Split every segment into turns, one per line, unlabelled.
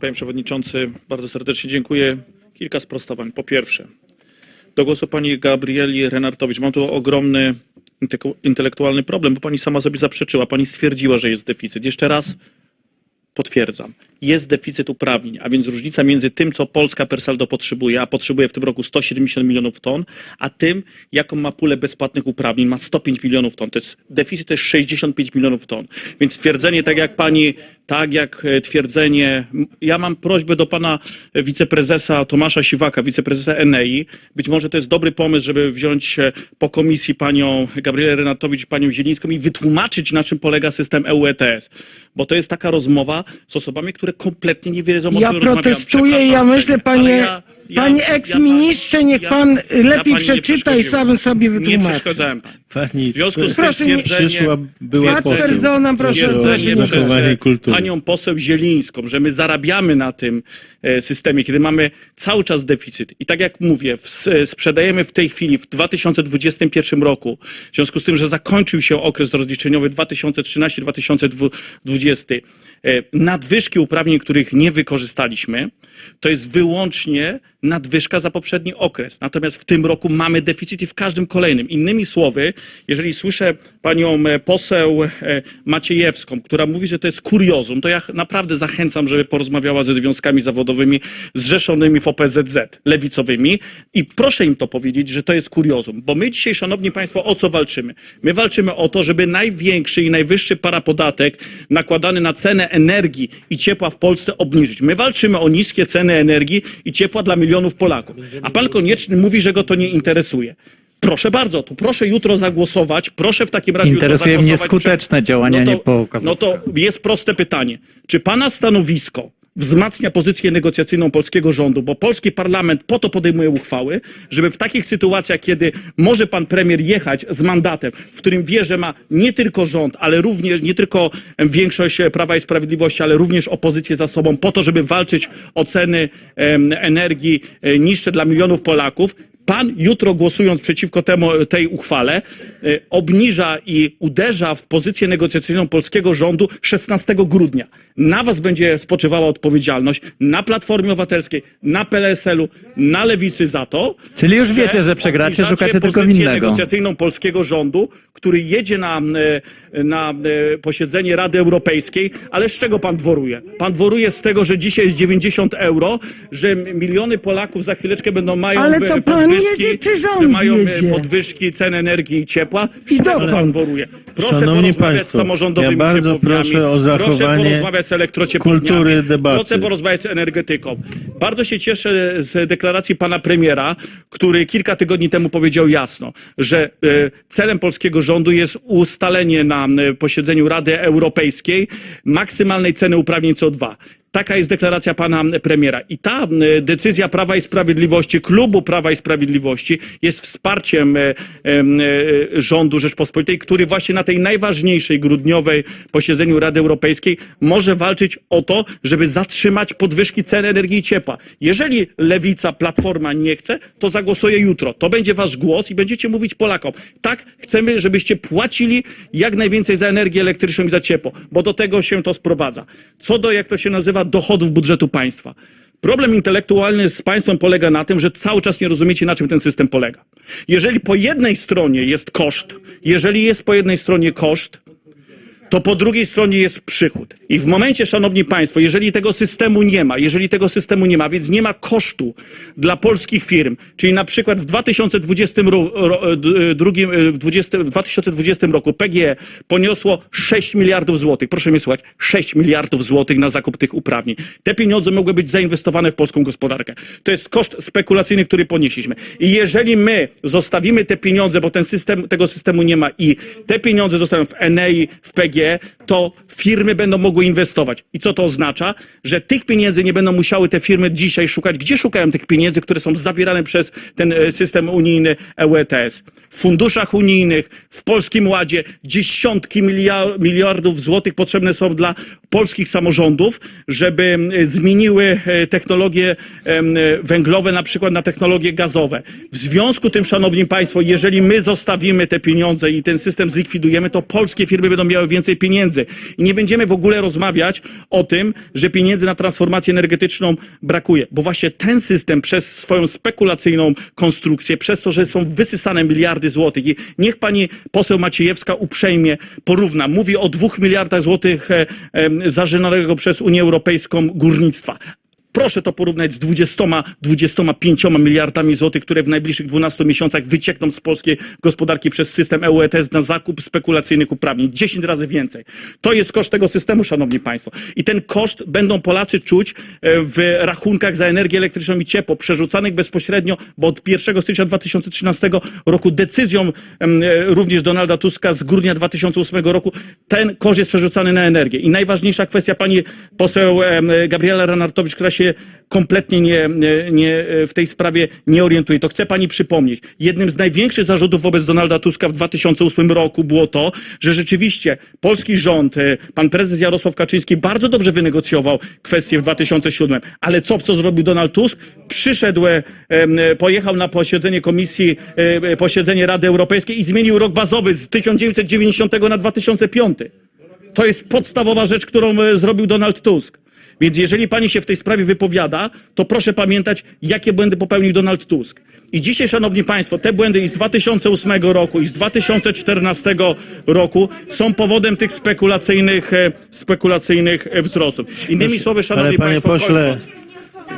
Panie Przewodniczący, bardzo serdecznie dziękuję. Kilka sprostowań. Po pierwsze, do głosu pani Gabrieli Renartowicz. Mam tu ogromny intelektualny problem, bo pani sama sobie zaprzeczyła. Pani stwierdziła, że jest deficyt. Jeszcze raz potwierdzam. Jest deficyt uprawnień, a więc różnica między tym, co Polska per saldo potrzebuje, a potrzebuje w tym roku 170 milionów ton, a tym, jaką ma pulę bezpłatnych uprawnień, ma 105 milionów ton. To jest, deficyt to jest 65 milionów ton. Więc twierdzenie, tak jak pani, tak jak e, twierdzenie, ja mam prośbę do pana wiceprezesa Tomasza Siwaka, wiceprezesa Enei. Być może to jest dobry pomysł, żeby wziąć e, po komisji panią Gabrielę Renatowicz panią Zielińską i wytłumaczyć, na czym polega system EU ETS. Bo to jest taka rozmowa z osobami, które kompletnie nie wiedzą, o
Ja
czym rozmawiamy.
protestuję,
Przepraszam
ja myślę, panie,
ja- ja-
panie eks-ministrze, niech pan
pani
lepiej
nie
przeczyta i
przeszkodziłem.
sam sobie
Nie
wytłumaczy.
przeszkadzałem pani.
Pani
W związku z tym
Proszę nie-
przyszła, była poseł.
proszę,
o
przez
zachowanie
e,
kultury.
panią poseł Zielińską, że my zarabiamy na tym e, systemie, kiedy mamy cały czas deficyt. I tak jak mówię, w, s- sprzedajemy w tej chwili, w 2021 roku, w związku z tym, że zakończył się okres rozliczeniowy 2013-2020, e, nadwyżki uprawnień, których nie wykorzystaliśmy, to jest wyłącznie nadwyżka za poprzedni okres. Natomiast w tym roku mamy deficyt i w każdym kolejnym. Innymi słowy, jeżeli słyszę panią e, poseł e, Maciejewską, która mówi, że to jest kuriozum, to ja naprawdę zachęcam, żeby porozmawiała ze związkami zawodowymi zrzeszonymi w OPZZ, lewicowymi i proszę im to powiedzieć, że to jest kuriozum. Bo my dzisiaj, szanowni państwo, o co walczymy? My walczymy o to, żeby największy i najwyższy parapodatek nakładany na cenę energii i ciepła w Polsce obniżyć. My walczymy o niskie ceny energii i ciepła dla milionów Polaków. A pan Konieczny mówi, że go to nie interesuje. Proszę bardzo, to proszę jutro zagłosować. Proszę w takim razie
Interesuje
jutro
mnie
zagłosować
skuteczne działania,
no
nie
to,
pokaz-
no to jest proste pytanie. Czy pana stanowisko wzmacnia pozycję negocjacyjną polskiego rządu, bo polski parlament po to podejmuje uchwały, żeby w takich sytuacjach, kiedy może pan premier jechać z mandatem, w którym wie, że ma nie tylko rząd, ale również nie tylko większość Prawa i Sprawiedliwości, ale również opozycję za sobą, po to, żeby walczyć o ceny energii e, niższe dla milionów Polaków, Pan jutro głosując przeciwko temu, tej uchwale e, obniża i uderza w pozycję negocjacyjną polskiego rządu 16 grudnia. Na was będzie spoczywała odpowiedzialność, na Platformie Obywatelskiej, na PSL-u, na Lewicy za to.
Czyli już wiecie, że przegracie, szukacie tylko
pozycję
winnego.
negocjacyjną polskiego rządu, który jedzie na, e, na e, posiedzenie Rady Europejskiej, ale z czego pan dworuje? Pan dworuje z tego, że dzisiaj jest 90 euro, że miliony Polaków za chwileczkę będą mają
Ale to pan
podwyżki,
jedzie, czy rząd
że mają e,
jedzie?
podwyżki cen energii i ciepła.
I dokąd?
Proszę
Szanowni
porozmawiać
państwo,
z samorządowymi
ja bardzo
ciepłowniami,
proszę o zachowanie
proszę porozmawiać z elektrociepłowniami,
kultury debaty.
proszę porozmawiać z energetyką. Bardzo się cieszę z deklaracji pana premiera, który kilka tygodni temu powiedział jasno, że e, celem polskiego rządu jest ustalenie na e, posiedzeniu Rady Europejskiej maksymalnej ceny uprawnień CO2. Taka jest deklaracja pana premiera. I ta decyzja Prawa i Sprawiedliwości, klubu Prawa i Sprawiedliwości jest wsparciem e, e, rządu Rzeczpospolitej, który właśnie na tej najważniejszej grudniowej posiedzeniu Rady Europejskiej może walczyć o to, żeby zatrzymać podwyżki cen energii i ciepła. Jeżeli lewica, platforma nie chce, to zagłosuje jutro. To będzie wasz głos i będziecie mówić Polakom. Tak, chcemy, żebyście płacili jak najwięcej za energię elektryczną i za ciepło, bo do tego się to sprowadza. Co do, jak to się nazywa, dochodów budżetu państwa. Problem intelektualny z państwem polega na tym, że cały czas nie rozumiecie, na czym ten system polega. Jeżeli po jednej stronie jest koszt, jeżeli jest po jednej stronie koszt, to po drugiej stronie jest przychód. I w momencie, szanowni państwo, jeżeli tego systemu nie ma, jeżeli tego systemu nie ma, więc nie ma kosztu dla polskich firm, czyli na przykład w 2020, ro, ro, drugim, e, w 20, w 2020 roku PGE poniosło 6 miliardów złotych. Proszę mnie słuchać, 6 miliardów złotych na zakup tych uprawnień. Te pieniądze mogły być zainwestowane w polską gospodarkę. To jest koszt spekulacyjny, który ponieśliśmy. I jeżeli my zostawimy te pieniądze, bo ten system, tego systemu nie ma i te pieniądze zostaną w Enei, w PGE, to firmy będą mogły inwestować. I co to oznacza? Że tych pieniędzy nie będą musiały te firmy dzisiaj szukać. Gdzie szukają tych pieniędzy, które są zabierane przez ten e, system unijny EUETS? W funduszach unijnych, w Polskim Ładzie dziesiątki milia- miliardów złotych potrzebne są dla polskich samorządów, żeby zmieniły e, technologie e, węglowe na przykład na technologie gazowe. W związku tym, szanowni państwo, jeżeli my zostawimy te pieniądze i ten system zlikwidujemy, to polskie firmy będą miały więcej więcej pieniędzy. I nie będziemy w ogóle rozmawiać o tym, że pieniędzy na transformację energetyczną brakuje, bo właśnie ten system przez swoją spekulacyjną konstrukcję, przez to, że są wysysane miliardy złotych i niech pani poseł Maciejewska uprzejmie porówna. Mówi o dwóch miliardach złotych e, e, zażynionego przez Unię Europejską górnictwa. Proszę to porównać z 20, 25 miliardami złotych, które w najbliższych 12 miesiącach wyciekną z polskiej gospodarki przez system EU ETS na zakup spekulacyjnych uprawnień. 10 razy więcej. To jest koszt tego systemu, szanowni państwo. I ten koszt będą Polacy czuć e, w rachunkach za energię elektryczną i ciepło, przerzucanych bezpośrednio, bo od 1 stycznia 2013 roku decyzją e, również Donalda Tuska z grudnia 2008 roku ten koszt jest przerzucany na energię. I najważniejsza kwestia, pani poseł Gabriela Renartowicz, która się kompletnie nie, nie, nie w tej sprawie nie orientuje. To chcę pani przypomnieć. Jednym z największych zarzutów wobec Donalda Tuska w 2008 roku było to, że rzeczywiście polski rząd, e, pan prezes Jarosław Kaczyński bardzo dobrze wynegocjował kwestię w 2007. Ale co, co zrobił Donald Tusk? Przyszedł, e, e, pojechał na posiedzenie komisji, e, e, posiedzenie Rady Europejskiej i zmienił rok bazowy z 1990 na 2005. To jest podstawowa rzecz, którą e, zrobił Donald Tusk. Więc jeżeli pani się w tej sprawie wypowiada, to proszę pamiętać, jakie błędy popełnił Donald Tusk. I dzisiaj, szanowni państwo, te błędy i z 2008 roku, i z 2014 roku są powodem tych spekulacyjnych, e, spekulacyjnych e, wzrostów. Innymi słowy, szanowni
panie
państwo,
pośle,
kończąc,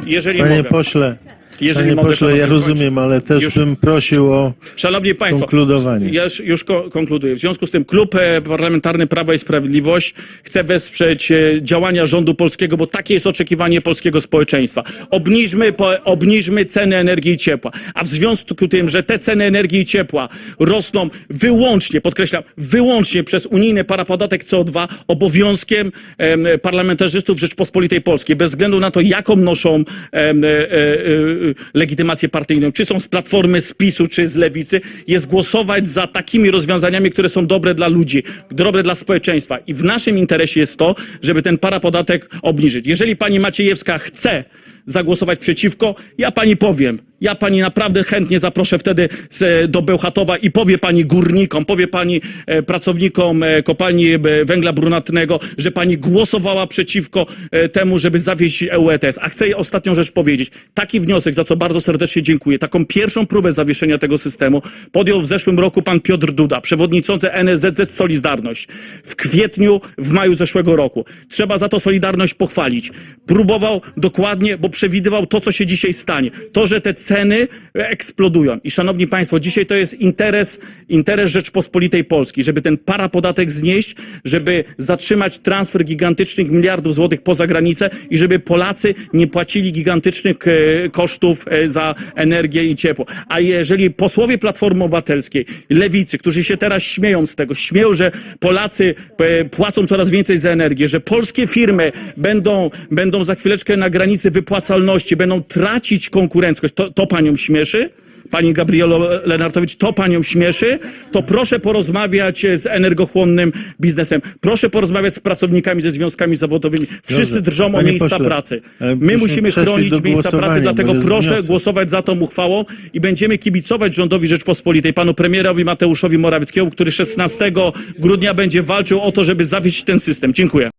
jeżeli
Panie
mogę,
pośle,
jeżeli
panie
mogę,
pośle, ja rozumiem, ale też
Już-
bym prosił o
Szanowni Państwo,
Konkludowanie.
ja już, już ko- konkluduję. W związku z tym Klub e, Parlamentarny Prawa i Sprawiedliwość chce wesprzeć e, działania rządu polskiego, bo takie jest oczekiwanie polskiego społeczeństwa. Obniżmy, po, obniżmy ceny energii i ciepła. A w związku z tym, że te ceny energii i ciepła rosną wyłącznie, podkreślam, wyłącznie przez unijny parapodatek CO2 obowiązkiem em, parlamentarzystów Rzeczpospolitej Polskiej, bez względu na to, jaką noszą em, e, e, e, legitymację partyjną, czy są z Platformy, z PiSu, czy z Lewicy, jest głosować za takimi rozwiązaniami, które są dobre dla ludzi, dobre dla społeczeństwa. I w naszym interesie jest to, żeby ten parapodatek obniżyć. Jeżeli pani Maciejewska chce zagłosować przeciwko, ja pani powiem, ja pani naprawdę chętnie zaproszę wtedy z, do Bełchatowa i powie pani górnikom, powie pani e, pracownikom e, kopalni e, węgla brunatnego, że pani głosowała przeciwko e, temu, żeby zawieść EU ETS. A chcę ostatnią rzecz powiedzieć. Taki wniosek, za co bardzo serdecznie dziękuję, taką pierwszą próbę zawieszenia tego systemu podjął w zeszłym roku pan Piotr Duda, przewodniczący NSZZ Solidarność. W kwietniu, w maju zeszłego roku. Trzeba za to Solidarność pochwalić. Próbował dokładnie, bo przewidywał to, co się dzisiaj stanie. To, że te ceny eksplodują. I szanowni państwo, dzisiaj to jest interes, interes Rzeczpospolitej Polskiej, żeby ten parapodatek znieść, żeby zatrzymać transfer gigantycznych miliardów złotych poza granicę i żeby Polacy nie płacili gigantycznych e, kosztów e, za energię i ciepło. A jeżeli posłowie Platformy Obywatelskiej, Lewicy, którzy się teraz śmieją z tego, śmieją, że Polacy e, płacą coraz więcej za energię, że polskie firmy będą, będą za chwileczkę na granicy wypłacalności, będą tracić konkurencyjność, to, to panią śmieszy? Pani Gabrielo Lenartowicz, to panią śmieszy, to proszę porozmawiać z energochłonnym biznesem. Proszę porozmawiać z pracownikami, ze związkami zawodowymi. Wszyscy
Dobrze.
drżą o miejsca
pośle,
pracy.
ale
My musimy chronić miejsca pracy, dlatego proszę
wniosek.
głosować za tą uchwałą i będziemy kibicować rządowi Rzeczpospolitej, panu premierowi Mateuszowi Morawieckiemu, który 16 grudnia będzie walczył o to, żeby zawiesić ten system. Dziękuję.